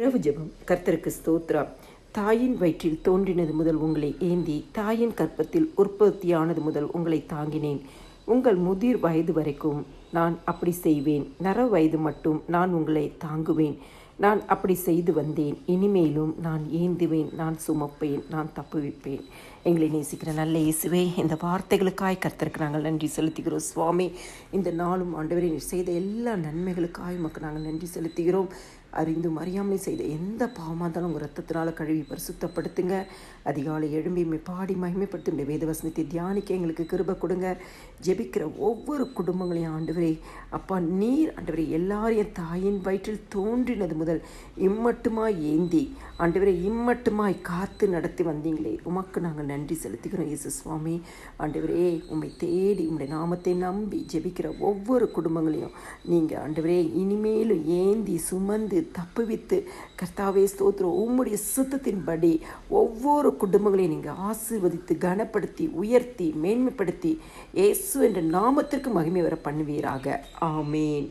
இரவு ஜெபம். கர்த்தருக்கு ஸ்தோத்ரா தாயின் வயிற்றில் தோன்றினது முதல் உங்களை ஏந்தி தாயின் கற்பத்தில் உற்பத்தியானது முதல் உங்களை தாங்கினேன். உங்கள் முதிர் வயது வரைக்கும் நான் அப்படி செய்வேன். நர வயது மட்டும் நான் உங்களை தாங்குவேன். நான் அப்படி செய்து வந்தேன். இனிமேலும் நான் ஏந்துவேன். நான் சுமப்பேன். நான் தப்புவிப்பேன் எங்களை நேசிக்கிற நல்ல இயேசுவே இந்த வார்த்தைகளுக்காய் கர்த்தருக்கு நாங்கள் நன்றி செலுத்துகிறோம். சுவாமி இந்த நாளும் ஆண்டவரை நீர் செய்த எல்லா நன்மைகளுக்காய் உமக்கு நாங்கள் நன்றி செலுத்துகிறோம். அறிந்தும் அறியாமலே செய்த எந்த பாவமாக இருந்தாலும் உங்கள் ரத்தத்தினால் கழுவி பரிசுத்தப்படுத்துங்க. அதிகாலை எழும்பி பாடி மகிமைப்படுத்தி உடைய வேதவசனத்தை தியானிக்க எங்களுக்கு கிருப கொடுங்க. ஜெபிக்கிற ஒவ்வொரு குடும்பங்களையும் ஆண்டவரே அப்பா நீர் ஆண்டவரே எல்லாரையும் தாயின் வயிற்றில் தோன்றினது முதல் இம்மட்டுமாய் ஏந்தி ஆண்டவரே இம்மட்டுமாய் காத்து நடத்தி வந்தீங்களே. உமக்கு நாங்கள் நன்றி செலுத்துகிறோம். இயேசு சுவாமி ஆண்டவரே உம்மை தேடி உம்முடைய நாமத்தை நம்பி ஜெபிக்கிற ஒவ்வொரு குடும்பங்களையும் நீங்கள் ஆண்டவரே இனிமேலும் ஏந்தி சுமந்து தப்புவித்து கர்த்தாவே ஸ்தோத்திரம். உம்முடைய சுத்தத்தின்படி ஒவ்வொரு குடும்பங்களையும் நீங்கள் ஆசீர்வதித்து கனப்படுத்தி உயர்த்தி மேன்மைப்படுத்தி இயேசு என்ற நாமத்திற்கு மகிமை வர பண்ணுவீராக. ஆமேன்.